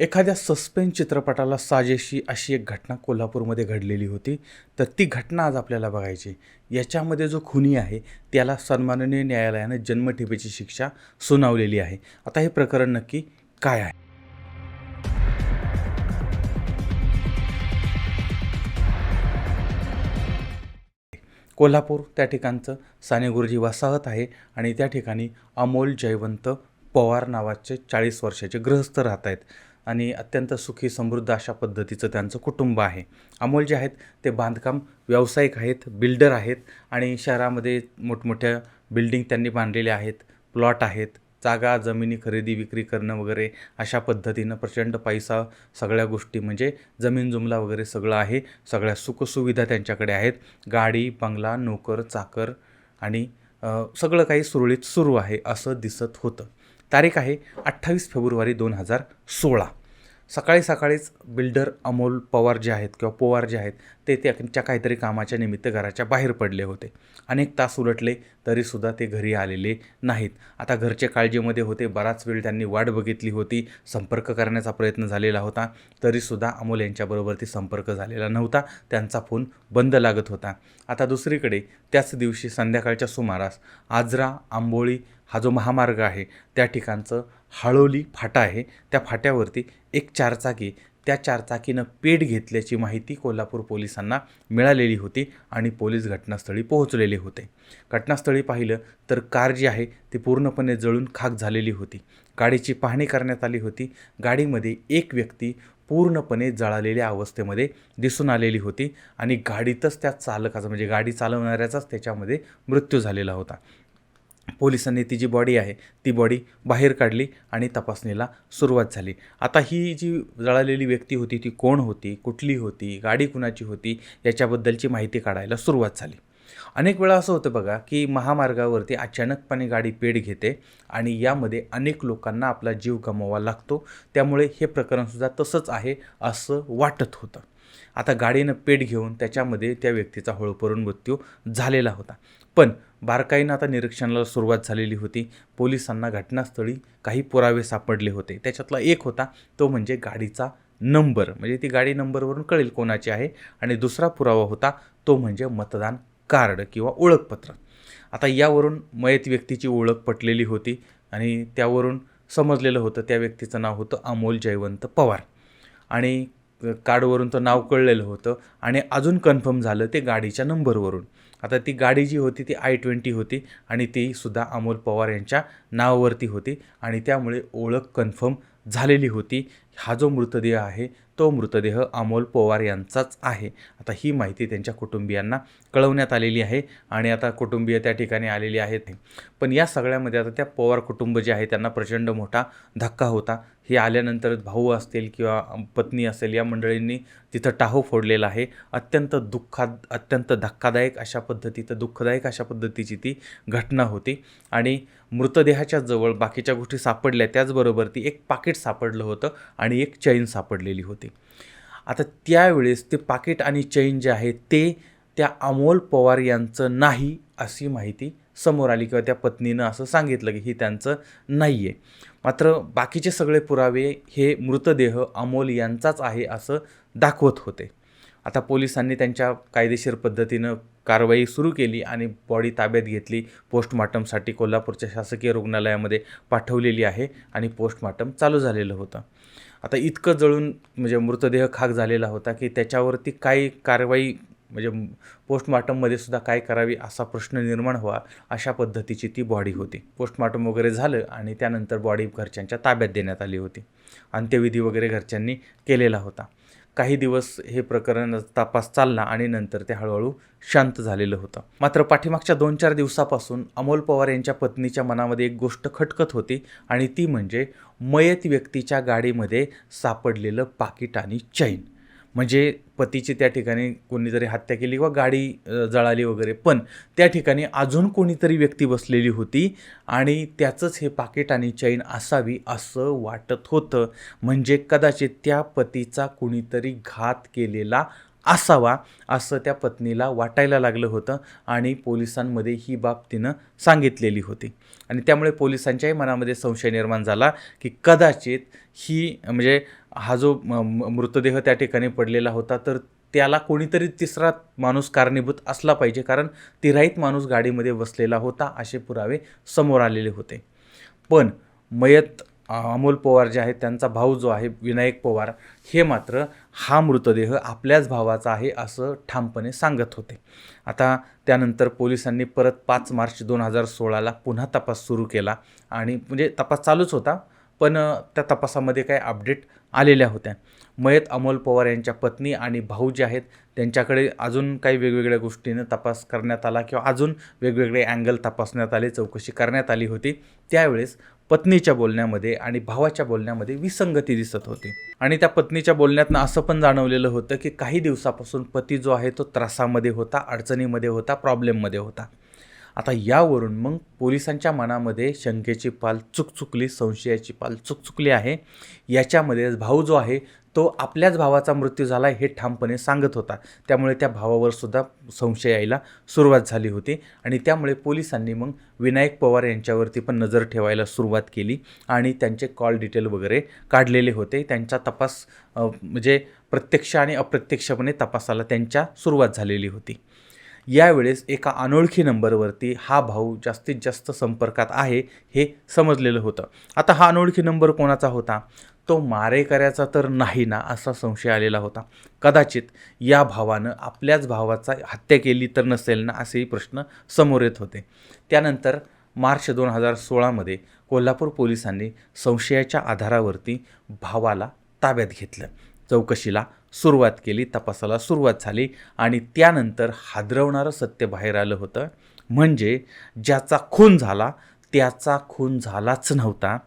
एखाद्या सस्पेन्स चित्रपटाला साजेशी अशी एक घटना कोल्हापूरमध्ये घडलेली होती तर ती घटना आज आपल्याला बघायची. याच्यामध्ये जो खुनी आहे त्याला सन्माननीय न्यायालयानं जन्मठेपेची शिक्षा सुनावलेली आहे. आता हे प्रकरण नक्की काय आहे? कोल्हापूर त्या ठिकाणचं साने गुरुजी वसाहत आहे आणि त्या ठिकाणी अमोल जयवंत पवार नावाचे चाळीस वर्षाचे गृहस्थ राहत आहेत आणि अत्यंत सुखी समृद्ध अशा पद्धतीचं त्यांचं कुटुंब आहे. अमोल जे आहेत ते बांधकाम व्यावसायिक आहेत बिल्डर आहेत आणि शहरामध्ये मोठमोठ्या बिल्डिंग त्यांनी बांधलेल्या आहेत प्लॉट आहेत जागा जमिनी खरेदी विक्री करणं वगैरे अशा पद्धतीनं प्रचंड पैसा सगळ्या गोष्टी म्हणजे जमीन जुमला वगैरे सगळं आहे सगळ्या सुखसुविधा त्यांच्याकडे आहेत. गाडी बंगला नोकर चाकर आणि सगळं काही सुरळीत सुरू आहे असं दिसत होतं. तारीख आहे अठ्ठावीस फेब्रुवारी दोन हजार सोळा. सकाळी सकाळीच बिल्डर अमोल पवार जे आहेत किंवा पोवार जे आहेत ते त्यांच्या काहीतरी कामाच्या निमित्त घराच्या बाहेर पडले होते. अनेक तास उलटले तरीसुद्धा ते घरी आलेले नाहीत. आता घरचे काळजीमध्ये होते बराच वेळ त्यांनी वाट बघितली होती संपर्क करण्याचा प्रयत्न झालेला होता तरीसुद्धा अमोल यांच्याबरोबरती संपर्क झालेला नव्हता त्यांचा फोन बंद लागत होता. आता दुसरीकडे त्याच दिवशी संध्याकाळच्या सुमारास आजरा आंबोळी हा जो महामार्ग आहे त्या ठिकाणचं हाळोली फाटा आहे त्या फाट्यावरती एक चारचाकी त्या चारचाकीनं पेट घेतल्याची माहिती कोल्हापूर पोलिसांना मिळालेली होती आणि पोलीस घटनास्थळी पोहोचलेले होते. घटनास्थळी पाहिलं तर कार जी आहे ती पूर्णपणे जळून खाक झालेली होती. गाडीची पाहणी करण्यात आली होती. गाडीमध्ये एक व्यक्ती पूर्णपणे जळालेल्या अवस्थेमध्ये दिसून आलेली होती आणि गाडीतच त्या चालकाचा म्हणजे गाडी चालवणाऱ्याचाच त्याच्यामध्ये मृत्यू झालेला होता. पोलिसांनी ती जी बॉडी आहे ती बॉडी बाहेर काढली आणि तपासणीला सुरुवात झाली. आता ही जी जळालेली व्यक्ती होती ती कोण होती कुठली होती गाडी कुणाची होती याच्याबद्दलची माहिती काढायला सुरुवात झाली. अनेक वेळा असं होतं बघा की महामार्गावरती अचानकपणे गाडी पेट घेते आणि यामध्ये अनेक लोकांना आपला जीव गमवावा लागतो. त्यामुळे हे प्रकरणसुद्धा तसंच आहे असं वाटत होतं. आता गाडीनं पेट घेऊन त्याच्यामध्ये त्या व्यक्तीचा हळूपरून मृत्यू झालेला होता. पण बारकाईनं आता निरीक्षणाला सुरुवात झालेली होती. पोलिसांना घटनास्थळी काही पुरावे सापडले होते. त्याच्यातला एक होता तो म्हणजे गाडीचा नंबर. म्हणजे ती गाडी नंबरवरून कळेल कोणाची आहे. आणि दुसरा पुरावा होता तो म्हणजे मतदान कार्ड किंवा ओळखपत्र. आता यावरून मयत व्यक्तीची ओळख पटलेली होती आणि त्यावरून समजलेलं होतं त्या व्यक्तीचं नाव होतं अमोल जयवंत पवार. आणि कार्डवरून तर नाव कळलेलं होतं आणि अजून कन्फर्म झालं ते गाडीच्या नंबरवरून. आता ती गाडी जी होती ती आय ट्वेंटी होती आणि ती सुद्धा अमोल पवार यांच्या नावावरती होती आणि त्यामुळे ओळख कन्फर्म झालेली होती. हा जो मृतदेह आहे तो मृतदेह अमोल पवार यांचाच आहे. आता ही माहिती त्यांच्या कुटुंबियांना कळवण्यात आलेली आहे आणि आता कुटुंबीय त्या ठिकाणी आलेली आहेत. पण या सगळ्यामध्ये आता त्या पवार कुटुंब जे आहे त्यांना प्रचंड मोठा धक्का होता. हे आल्यानंतर भाऊ असतील किंवा पत्नी असेल या मंडळींनी तिथं टाहो फोडलेला आहे. अत्यंत दुःखाद अत्यंत धक्कादायक अशा पद्धतीचं दुःखदायक अशा पद्धतीची ती घटना होती. आणि मृतदेहाच्या जवळ बाकीच्या गोष्टी सापडल्या त्याचबरोबर ती एक पाकिट सापडलं होतं आणि आणि एक चैन सापडलेली होती. आता त्यावेळेस ते पाकिट आणि चैन जे आहे ते त्या अमोल पवार यांचं नाही अशी माहिती समोर आली किंवा त्या पत्नीनं असं सांगितलं की ही त्यांचं नाही आहे मात्र बाकीचे सगळे पुरावे हे मृतदेह अमोल यांचाच आहे असं दाखवत होते. आता पोलिसांनी त्यांच्या कायदेशीर पद्धतीनं कारवाई सुरू केली आणि बॉडी ताब्यात घेतली पोस्टमार्टमसाठी कोल्हापूरच्या शासकीय रुग्णालयामध्ये पाठवलेली आहे आणि पोस्टमार्टम चालू झालेलं होतं. आता इतकं जळून म्हणजे मृतदेह खाक झालेला होता की त्याच्यावरती काही कारवाई म्हणजे पोस्टमार्टममध्ये सुद्धा काय करावी असा प्रश्न निर्माण व्हा अशा पद्धतीची ती बॉडी होती. पोस्टमार्टम वगैरे झालं आणि त्यानंतर बॉडी घरच्यांच्या ताब्यात देण्यात आली होती. अंत्यविधी वगैरे घरच्यांनी केलेला होता. काही दिवस हे प्रकरण तपास चालला आणि नंतर ते हळूहळू शांत झालेलं होतं. मात्र पाठीमागच्या दोन चार दिवसापासून अमोल पवार यांच्या पत्नीच्या मनामध्ये एक गोष्ट खटकत होती आणि ती म्हणजे मयत व्यक्तीच्या गाडीमध्ये सापडलेलं पाकिट आणि चैन. म्हणजे पतीची त्या ठिकाणी कोणीतरी हत्या केली किंवा गाडी जळाली वगैरे. पण त्या ठिकाणी अजून कोणीतरी व्यक्ती बसलेली होती आणि त्याचंच हे पाकिट आणि चैन असावी असं वाटत होतं. म्हणजे कदाचित त्या पतीचा कुणीतरी घात केलेला असावा असं त्या पत्नीला वाटायला लागलं होतं आणि पोलिसांमध्ये ही बाब तिनं सांगितलेली होती. आणि त्यामुळे पोलिसांच्याही मनामध्ये संशय निर्माण झाला की कदाचित ही म्हणजे हा जो म- मृतदेह त्या ठिकाणी पडलेला होता तर त्याला कोणीतरी तिसरा माणूस कारणीभूत असला पाहिजे कारण तिराईत माणूस गाडीमध्ये बसलेला होता असे पुरावे समोर आलेले होते. पण मयत अमोल पवार जे आहेत त्यांचा भाऊ जो आहे विनायक पवार हे मात्र हा मृतदेह आपल्याच भावाचा आहे असं ठामपणे सांगत होते. आता त्यानंतर पोलिसांनी परत पाच मार्च दोन हजार सोळाला पुन्हा तपास सुरू केला आणि म्हणजे तपास चालूच होता पण त्या तपासामध्ये काही अपडेट आलेल्या होत्या. मयत अमोल पवार यांच्या पत्नी आणि भाऊ जे आहेत त्यांच्याकडे अजून काही वेगवेगळ्या गोष्टीनं तपास करण्यात आला किंवा अजून वेगवेगळे अँगल तपासण्यात आले चौकशी करण्यात आली होती. त्यावेळेस पत्नीच्या बोलण्यामध्ये आणि भावाच्या बोलण्यामध्ये विसंगती दिसत होती. आणि त्या पत्नीच्या बोलण्यातनं असं पण जाणवलेलं होतं की काही दिवसापासून पती जो आहे तो त्रासामध्ये होता अडचणीमध्ये होता प्रॉब्लेममध्ये होता. आता यावरून मग पोलिसांच्या मनामध्ये शंकेची पाल चुकचुकली संशयाची पाल चुकचुकली आहे. याच्यामध्ये भाऊ जो आहे तो आपल्याच भावाचा मृत्यू झाला हे ठामपणे सांगत होता. त्यामुळे त्या भावावर सुद्धा संशय यायला सुरुवात झाली होती आणि त्यामुळे पोलिसांनी मग विनायक पवार यांच्यावरती पण नजर ठेवायला सुरुवात केली आणि त्यांचे कॉल डिटेल वगैरे काढलेले होते. त्यांचा तपास म्हणजे प्रत्यक्ष आणि अप्रत्यक्षपणे तपासाला त्यांच्या सुरुवात झालेली होती. यावेळेस एका अनोळखी नंबरवरती हा भाऊ जास्तीत जास्त संपर्कात आहे हे समजलेलं होतं. आता हा अनोळखी नंबर कोणाचा होता? तो मारेकऱ्याचा तर नाही ना असा संशय आलेला होता. कदाचित या भावानं आपल्याच भावाचा हत्या केली तर नसेल ना असेही प्रश्न समोर येत होते. त्यानंतर मार्च दोन हजार सोळामध्ये कोल्हापूर पोलिसांनी संशयाच्या आधारावरती भावाला ताब्यात घेतलं. चौकशीला सुरुवात केली तपासाला सुरुवात झाली आणि त्यानंतर हादरवणारं सत्य बाहेर आलं होतं. म्हणजे ज्याचा खून झाला त्याचा खून झालाच नव्हता.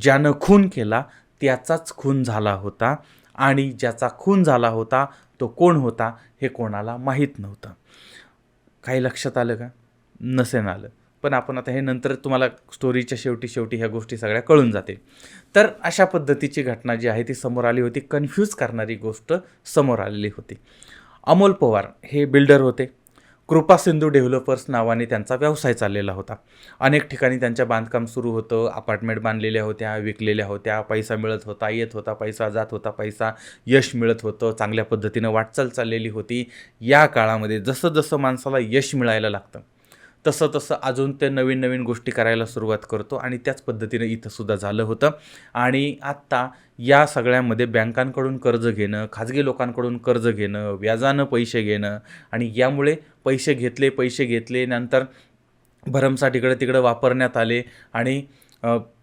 ज्यानं खून केला त्याचाच खून झाला होता आणि ज्याचा खून झाला होता तो कोण होता हे कोणाला माहीत नव्हतं. काही लक्षात आलं का? नसेन आलं. पण आपण आता हे नंतर तुम्हाला स्टोरीच्या शेवटी शेवटी ह्या गोष्टी सगळ्या कळून जाते तर अशा पद्धतीची घटना जी आहे ती समोर आली होती कन्फ्यूज करणारी गोष्ट समोर आलेली होती. अमोल पवार हे बिल्डर होते. कृपा सिंधू डेव्हलपर्स नावाने त्यांचा व्यवसाय चाललेला होता. अनेक ठिकाणी त्यांच्या बांधकाम सुरू होतं. अपार्टमेंट बांधलेल्या होत्या विकलेल्या होत्या. पैसा मिळत होता येत होता पैसा जात होता पैसा यश मिळत होतं. चांगल्या पद्धतीनं वाटचाल चाललेली होती. या काळामध्ये जसं जसं माणसाला यश मिळायला लागतं तसं तसं अजून ते नवीन नवीन गोष्टी करायला सुरुवात करतो आणि त्याच पद्धतीनं इथंसुद्धा झालं होतं. आणि आत्ता या सगळ्यामध्ये बँकांकडून कर्ज घेणं खाजगी लोकांकडून कर्ज घेणं व्याजानं पैसे घेणं आणि यामुळे पैसे घेतले पैसे घेतले नंतर भरमसाठ इकडं तिकडं वापरण्यात आले आणि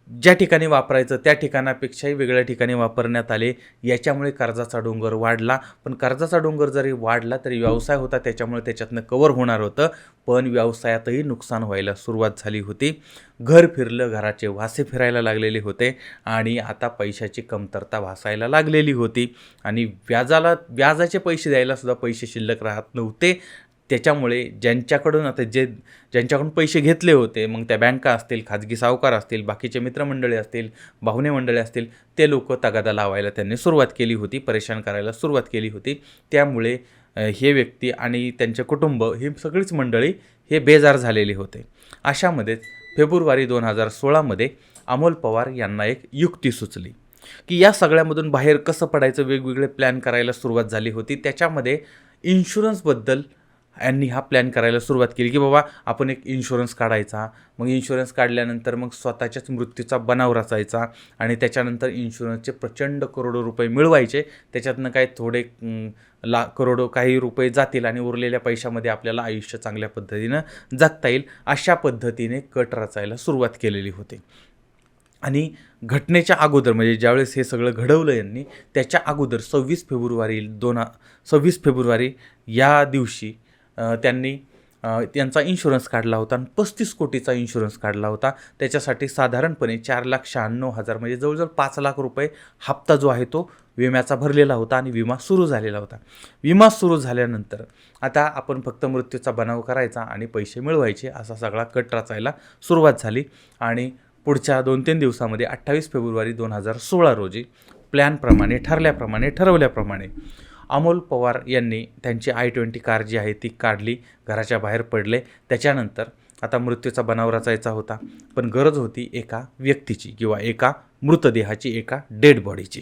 ज्या ठिकाणी वापरायचं त्या ठिकाणापेक्षाही वेगळ्या ठिकाणी वापरण्यात आले. याच्यामुळे कर्जाचा डोंगर वाढला. पण कर्जाचा डोंगर जरी वाढला तरी व्यवसाय होता. त्याच्यामुळे त्याच्यातनं कवर होणार होतं. पण व्यवसायातही नुकसान व्हायला सुरुवात झाली होती. घर फिरलं घराचे वासे फिरायला लागलेले होते. आणि आता पैशाची कमतरता भासायला लागलेली होती. आणि व्याजाला व्याजाचे पैसे द्यायलासुद्धा पैसे शिल्लक राहत नव्हते. त्याच्यामुळे ज्यांच्याकडून आता जे ज्यांच्याकडून पैसे घेतले होते मग त्या बँका असतील खाजगी सावकार असतील बाकीचे मित्रमंडळी असतील भावने मंडळी असतील ते लोक तगादा लावायला त्यांनी सुरुवात केली होती परेशान करायला सुरुवात केली होती. त्यामुळे हे व्यक्ती आणि त्यांचे कुटुंब ही सगळीच मंडळी हे बेजार झालेले होते. अशामध्येच फेब्रुवारी दोन हजार सोळामध्ये अमोल पवार यांना एक युक्ती सुचली की या सगळ्यामधून बाहेर कसं पडायचं वेगवेगळे प्लॅन करायला सुरुवात झाली होती. त्याच्यामध्ये इन्शुरन्सबद्दल यांनी हा प्लॅन करायला सुरुवात केली की बाबा आपण एक इन्शुरन्स काढायचा. मग इन्शुरन्स काढल्यानंतर मग स्वतःच्याच मृत्यूचा बनाव रचायचा आणि त्याच्यानंतर इन्शुरन्सचे प्रचंड करोडो रुपये मिळवायचे. त्याच्यातनं काय थोडे ला करोडो काही रुपये जातील आणि उरलेल्या पैशामध्ये आपल्याला आयुष्य चांगल्या पद्धतीनं जगता येईल अशा पद्धतीने कट रचायला सुरुवात केलेली होती. आणि घटनेच्या अगोदर म्हणजे ज्यावेळेस हे सगळं घडवलं यांनी त्याच्या अगोदर सव्वीस फेब्रुवारी दोन सव्वीस फेब्रुवारी या दिवशी त्यांनी त्यांचा इन्शुरन्स काढला होता आणि पस्तीस कोटीचा इन्शुरन्स काढला होता. त्याच्यासाठी साधारणपणे चार लाख शहाण्णव हजार म्हणजे जवळजवळ पाच लाख रुपये हप्ता जो आहे तो विम्याचा भरलेला होता आणि विमा सुरू झालेला होता. विमा सुरू झाल्यानंतर आता आपण फक्त मृत्यूचा बनाव करायचा आणि पैसे मिळवायचे असा सगळा कट रचायला सुरुवात झाली आणि पुढच्या दोन तीन दिवसामध्ये अठ्ठावीस फेब्रुवारी दोन हजार सोळा रोजी प्लॅनप्रमाणे ठरल्याप्रमाणे ठरवल्याप्रमाणे अमोल पवार यांनी त्यांची आय ट्वेंटी कार जी आहे ती काढली घराच्या बाहेर पडले. त्याच्यानंतर आता मृत्यूचा बनाव रचायचा होता. पण गरज होती एका व्यक्तीची किंवा एका मृतदेहाची एका डेड बॉडीची.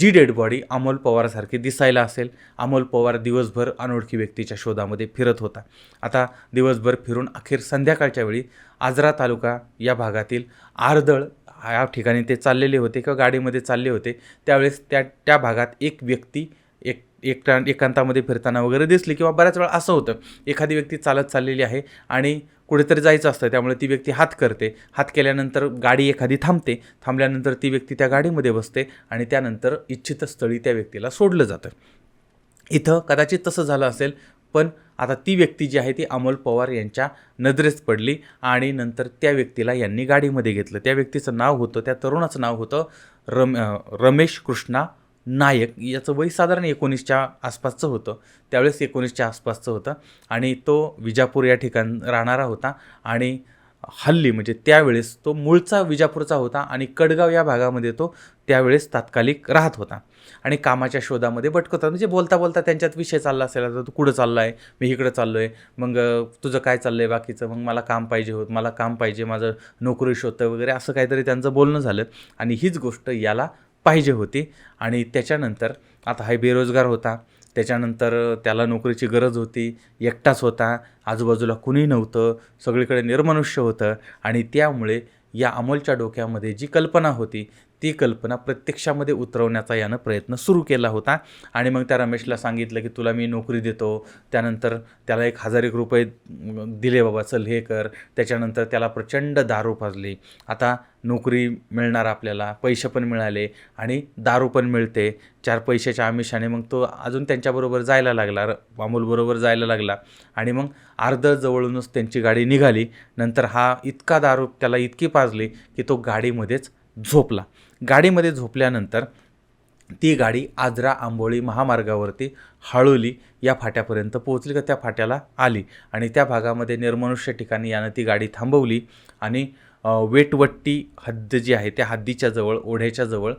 जी डेड बॉडी अमोल पवारसारखी दिसायला असेल. अमोल पवार दिवसभर अनोळखी व्यक्तीच्या शोधामध्ये फिरत होता. आता दिवसभर फिरून अखेर संध्याकाळच्या वेळी आजरा तालुका या भागातील आरदळ या ठिकाणी ते चाललेले होते किंवा गाडीमध्ये चालले होते. त्यावेळेस त्या त्या भागात एक व्यक्ती एकटा एकांतामध्ये फिरताना वगैरे दिसली किंवा बऱ्याच वेळा असं होतं एखादी व्यक्ती चालत चाललेली आहे आणि कुठेतरी जायचं असतं त्यामुळे ती व्यक्ती हात करते. हात केल्यानंतर गाडी एखादी थांबते थांबल्यानंतर ती व्यक्ती त्या गाडीमध्ये बसते आणि त्यानंतर इच्छित स्थळी त्या व्यक्तीला सोडलं जातं. इथं कदाचित तसं झालं असेल पण आता ती व्यक्ती जी आहे ती अमोल पवार यांच्या नजरेस पडली आणि नंतर त्या व्यक्तीला यांनी गाडीमध्ये घेतलं. त्या व्यक्तीचं नाव होतं त्या तरुणाचं नाव होतं रम रमेश कृष्णा नायक याचं वय साधारण एकोणीसच्या आसपासचं होतं. त्यावेळेस एकोणीसच्या आसपासचं होतं. आणि तो विजापूर या ठिकाण राहणारा होता. आणि हल्ली म्हणजे त्यावेळेस तो मूळचा विजापूरचा होता आणि कडगाव या भागामध्ये तो त्यावेळेस तात्कालिक राहत होता. आणि कामाच्या शोधामध्ये भटकत होता. म्हणजे बोलता बोलता त्यांच्यात विषय चालला असेल. तर तू कुठं चालला आहे मी इकडं चाललो आहे मग तुझं काय चाललं आहे बाकीचं? मग मला काम पाहिजे होत. मला काम पाहिजे. माझं नोकरी शोधतं वगैरे. असं काहीतरी त्यांचं बोलणं झालं. आणि हीच गोष्ट याला पाहिजे होती. आणि त्याच्यानंतर आता हा बेरोजगार होता. त्याच्यानंतर त्याला नोकरीची गरज होती. एकटाच होता. आजूबाजूला कुणी नव्हतं. सगळीकडे निर्मनुष्य होतं. आणि त्यामुळे या अमोलच्या डोक्यामध्ये जी कल्पना होती ती कल्पना प्रत्यक्षामध्ये उतरवण्याचा यानं प्रयत्न सुरू केला होता. आणि मग त्या रमेशला सांगितलं की तुला मी नोकरी देतो. त्यानंतर त्याला एक हजार एक रुपये दिले बाबा चल हे कर. त्याच्यानंतर त्याला प्रचंड दारू पाजली. आता नोकरी मिळणार आपल्याला पैसे पण मिळाले आणि दारू पण मिळते. चार पैशाच्या आमिषाने मग तो अजून त्यांच्याबरोबर जायला लागला र- अमोलबरोबर जायला लागला आणि मग अर्ध जवळूनच त्यांची गाडी निघाली. नंतर हा इतका दारू त्याला इतकी पाजली की तो गाडीमध्येच झोपला. गाडीमध्ये झोपल्यानंतर ती गाडी आजरा आंबोळी महामार्गावरती हळोली या फाट्यापर्यंत पोहोचली का त्या फाट्याला आली आणि त्या भागामध्ये निर्मनुष्य ठिकाणी यानं ती गाडी थांबवली आणि वेटवट्टी हद्द जी आहे त्या हद्दीच्या जवळ ओढ्याच्या जवळ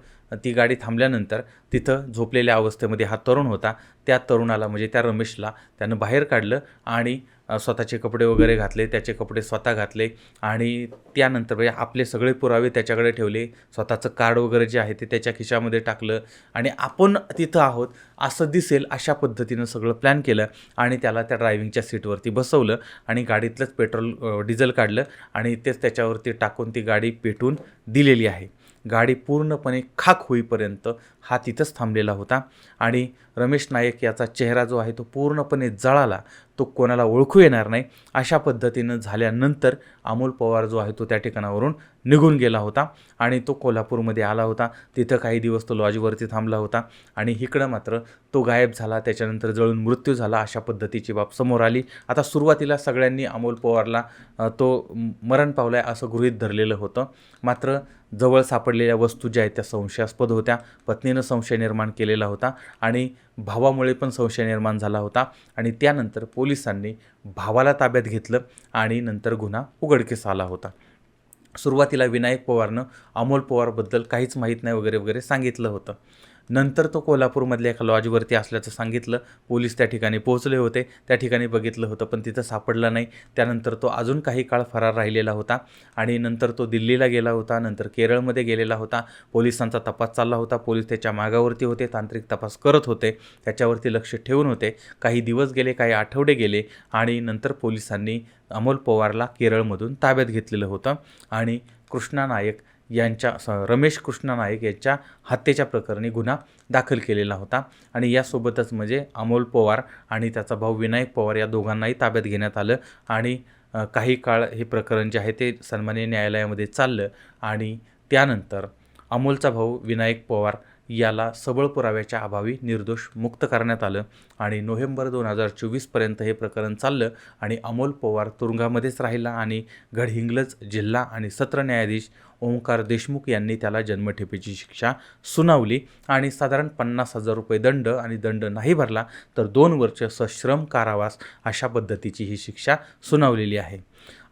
ती गाडी थांबल्यानंतर तिथं झोपलेल्या अवस्थेमध्ये हा तरुण होता. त्या तरुणाला म्हणजे त्या रमेशला त्यानं बाहेर काढलं आणि स्वतःचे कपडे वगैरे घातले त्याचे कपडे स्वतः घातले आणि त्यानंतर म्हणजे आपले सगळे पुरावे त्याच्याकडे ठेवले. स्वतःचं कार्ड वगैरे जे आहे ते त्याच्या खिशामध्ये टाकलं आणि आपण तिथं आहोत असं दिसेल अशा पद्धतीनं सगळं प्लॅन केलं आणि त्याला त्या ड्रायव्हिंगच्या सीटवरती बसवलं आणि गाडीतलंच पेट्रोल डिझेल काढलं आणि तेच त्याच्यावरती टाकून ती गाडी पेटून दिलेली आहे. गाडी पूर्णपणे खाक होईपर्यंत हा तिथंच थांबलेला होता आणि रमेश नायक याचा चेहरा जो आहे तो पूर्णपणे जळाला. तो कोणाला ओळखू येणार नाही अशा पद्धतीनं झाल्यानंतर अमोल पवार जो आहे तो त्या ठिकाणावरून निघून गेला होता आणि तो कोल्हापूरमध्ये आला होता. तिथं काही दिवस तो लॉजवरती थांबला होता आणि इकडं मात्र तो गायब झाला. त्याच्यानंतर जळून मृत्यू झाला अशा पद्धतीची बाब समोर आली. आता सुरुवातीला सगळ्यांनी अमोल पवारला तो मरण पावला आहे असं गृहीत धरलेलं होतं. मात्र जवळ सापडलेल्या वस्तू ज्या आहेत त्या संशयास्पद होत्या. पत्नीनं संशय निर्माण केलेला होता आणि भावामुळे पण संशय निर्माण झाला होता आणि त्यानंतर पोलिसांनी भावाला ताब्यात घेतलं आणि नंतर गुन्हा उघडकीस आला होता. सुरुवातीला विनायक पवारनं अमोल पवारबद्दल काहीच माहीत नाही वगैरे वगैरे सांगितलं होतं. नंतर तो कोल्हापूरमधल्या एका लॉजवरती असल्याचं सांगितलं. पोलीस त्या ठिकाणी पोहोचले होते. त्या ठिकाणी बघितलं होतं पण तिथं सापडला नाही. त्यानंतर तो अजून काही काळ फरार राहिलेला होता आणि नंतर तो दिल्लीला गेला होता नंतर केरळमध्ये गेलेला होता. पोलिसांचा तपास चालला होता. पोलीस त्याच्या मागावरती होते तांत्रिक तपास करत होते. त्याच्यावरती लक्ष ठेवून होते. काही दिवस गेले काही आठवडे गेले आणि नंतर पोलिसांनी अमोल पवारला केरळमधून ताब्यात घेतलेलं होतं आणि कृष्णा नायक यांच्या स रमेश कृष्णा नाईक यांच्या हत्येच्या प्रकरणी गुन्हा दाखल केलेला होता. आणि यासोबतच म्हणजे अमोल पवार आणि त्याचा भाऊ विनायक पवार या दोघांनाही ताब्यात घेण्यात आलं. आणि काही काळ हे प्रकरण जे आहे ते सन्मान्य न्यायालयामध्ये चाललं. आणि त्यानंतर अमोलचा भाऊ विनायक पवार याला सबळ पुराव्याच्या अभावी निर्दोष मुक्त करण्यात आलं आणि नोव्हेंबर दोन हजार चोवीसपर्यंत हे प्रकरण चाललं आणि अमोल पवार तुरुंगामध्येच राहिला आणि गडहिंग्लज जिल्हा आणि सत्र न्यायाधीश ओंकार देशमुख यांनी त्याला जन्मठेपेची शिक्षा सुनावली आणि साधारण पन्नास हजार रुपये दंड आणि दंड नाही भरला तर दोन वर्ष सश्रम कारावास अशा पद्धतीची ही शिक्षा सुनावलेली आहे.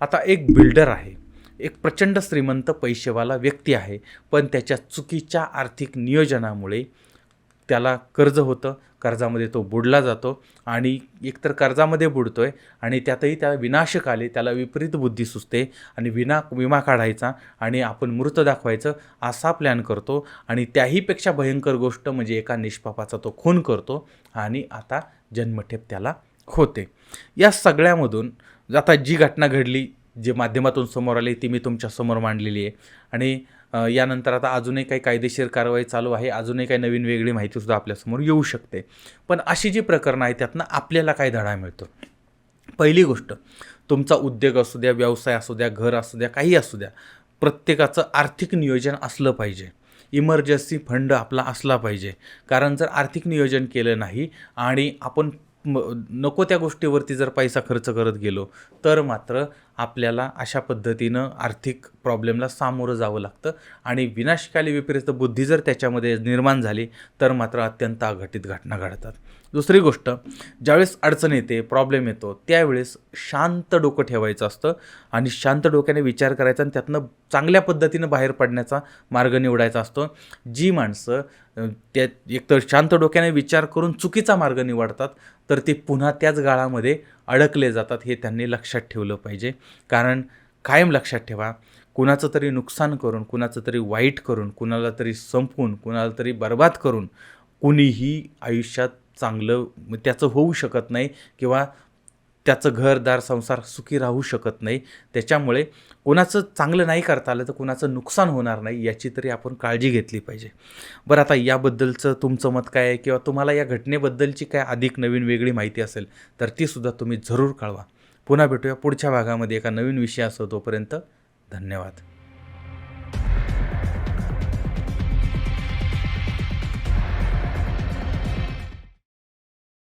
आता एक बिल्डर आहे. एक प्रचंड श्रीमंत पैसेवाला व्यक्ती आहे. पण त्याच्या चुकीच्या आर्थिक नियोजनामुळे त्याला कर्ज होतं. कर्जामध्ये तो बुडला जातो आणि एकतर कर्जामध्ये बुडतो आहे आणि त्यातही त्या विनाशक आले त्याला विपरीत बुद्धी सुचते आणि विना विमा काढायचा आणि आपण मृत दाखवायचं असा प्लॅन करतो आणि त्याहीपेक्षा भयंकर गोष्ट म्हणजे एका निष्पापाचा तो खून करतो आणि आता जन्मठेप त्याला होते. या सगळ्यामधून आता जी घटना घडली जे माध्यमातून समोर आली ती मी तुमच्यासमोर मांडलेली आहे. आणि यानंतर आता अजूनही काही कायदेशीर कारवाई चालू आहे अजूनही काही नवीन वेगळी माहितीसुद्धा आपल्यासमोर येऊ शकते. पण अशी जी प्रकरणं आहेत त्यातनं आपल्याला काय धडा मिळतो? पहिली गोष्ट तुमचा उद्योग असू द्या व्यवसाय असू द्या घर असू द्या काही असू द्या प्रत्येकाचं आर्थिक नियोजन असलं पाहिजे. इमर्जन्सी फंड आपला असला पाहिजे. कारण जर आर्थिक नियोजन केलं नाही आणि आपण नको त्या गोष्टीवरती जर पैसा खर्च करत गेलो तर मात्र आपल्याला अशा पद्धतीनं आर्थिक प्रॉब्लेमला सामोरं जावं लागतं. आणि विनाशकाली विपरीत बुद्धी जर त्याच्यामध्ये निर्माण झाली तर मात्र अत्यंत अघटित घटना घडतात. दुसरी गोष्ट ज्यावेळेस अडचण येते प्रॉब्लेम येतो त्यावेळेस शांत डोकं ठेवायचं असतं. आणि शांत डोक्याने विचार करायचा आणि त्यातनं चांगल्या पद्धतीनं बाहेर पडण्याचा मार्ग निवडायचा असतो. जी माणसं त्या एकतर शांत डोक्याने विचार करून चुकीचा मार्ग निवडतात तर ते पुन्हा त्याच गाळामध्ये अडकले जातात हे त्यांनी लक्षात ठेवलं पाहिजे. कारण कायम लक्षात ठेवा कुणाचं तरी नुकसान करून कुणाचं तरी वाईट करून कुणाला तरी संपवून कुणाला तरी बर्बाद करून कुणीही आयुष्यात चांगलं त्याचं होऊ शकत नाही किंवा त्याचं घरदार संसार सुखी राहू शकत नाही. त्याच्यामुळे कुणाचं चांगलं नाही करता आलं तर कुणाचं नुकसान होणार नाही याची तरी आपण काळजी घेतली पाहिजे. बरं आता याबद्दलचं तुमचं मत काय आहे? किंवा तुम्हाला या घटनेबद्दलची काय अधिक नवीन वेगळी माहिती असेल तर तीसुद्धा तुम्ही जरूर कळवा. पुन्हा भेटूया पुढच्या भागामध्ये एका नवीन विषयासह तोपर्यंत धन्यवाद.